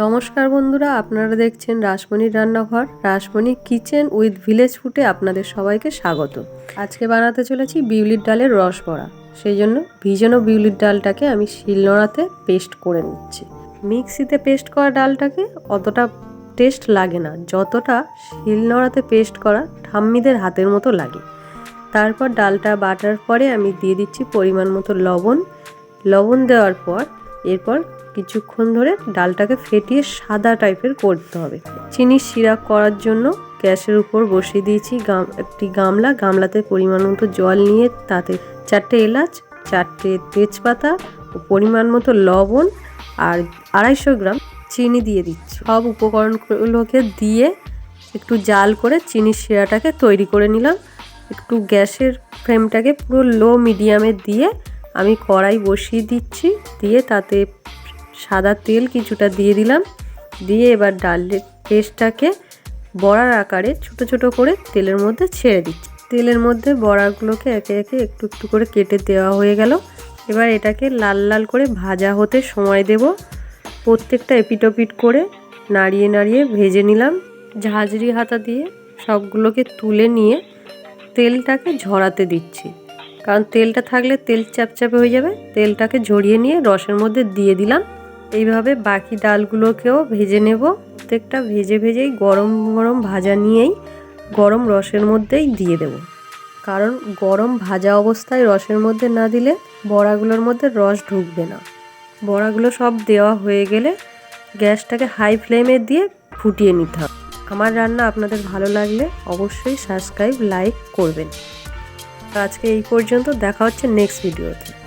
নমস্কার বন্ধুরা, আপনারা দেখছেন রাসমণির রান্নাঘর, রাসমণি কিচেন উইথ ভিলেজ ফুটে আপনাদের সবাইকে স্বাগত। আজকে বানাতে চলেছি বিউলির ডালের রস বড়া। সেই জন্য ভিজানো বিউলির ডালটাকে আমি শিলনোড়াতে পেস্ট করে নিচ্ছি। মিক্সিতে পেস্ট করা ডালটাকে অতটা টেস্ট লাগে না, যতটা শিলনোড়াতে পেস্ট করা ঠাম্মিদের হাতের মতো লাগে। তারপর ডালটা বাটার পরে আমি দিয়ে দিচ্ছি পরিমাণ মতো লবণ। লবণ দেওয়ার পর এরপর কিছুক্ষণ ধরে ডালটাকে ফেটিয়ে সাদা টাইপের করতে হবে। চিনির সিরাপ করার জন্য গ্যাসের উপর বসিয়ে দিয়েছি গাম একটি গামলা। গামলাতে পরিমাণ মতো জল নিয়ে তাতে চারটে এলাচ, চারটে তেজপাতা ও পরিমাণ মতো লবণ আর আড়াইশো গ্রাম চিনি দিয়ে দিচ্ছি। সব উপকরণগুলোকে দিয়ে একটু জাল করে চিনির শিরাটাকে তৈরি করে নিলাম। একটু গ্যাসের ফ্লেমটাকে পুরো লো মিডিয়ামে দিয়ে আমি কড়াই বসিয়ে দিচ্ছি। দিয়ে তাতে সাদা তেল কিছুটা দিয়ে দিলাম। দিয়ে এবার ডালের পেস্টটাকে বড়ার আকারে ছোট ছোট করে তেলের মধ্যে ছেড়ে দিচ্ছি। তেলের মধ্যে বড়াগুলোকে একে একে একটু একটু করে কেটে দেওয়া হয়ে গেল। এবার এটাকে লাল লাল করে ভাজা হতে সময় দেব। প্রত্যেকটা এপিটোপিট করে নাড়িয়ে নাড়িয়ে ভেজে নিলাম। ঝাঁঝরি হাতা দিয়ে সবগুলোকে তুলে নিয়ে তেলটাকে ঝরাতে দিচ্ছি। কারণ তেলটা থাকলে তেল চাপচাপে হয়ে যাবে। তেলটাকে ঝরিয়ে নিয়ে রসের মধ্যে দিয়ে দিলাম। এইভাবে বাকি ডালগুলোকেও ভেজে নেব। প্রত্যেকটা ভেজে ভেজেই গরম গরম ভাজা নিয়েই গরম রসের মধ্যেই দিয়ে দেব। কারণ গরম ভাজা অবস্থায় রসের মধ্যে না দিলে বড়াগুলোর মধ্যে রস ঢুকবে না। বড়াগুলো সব দেওয়া হয়ে গেলে গ্যাসটাকে হাই ফ্লেমে দিয়ে ফুটিয়ে নিতে হবে। আমার রান্না আপনাদের ভালো লাগলে অবশ্যই সাবস্ক্রাইব, লাইক করবেন। আজকে এই পর্যন্ত দেখা হচ্ছে নেক্সট ভিডিওতে।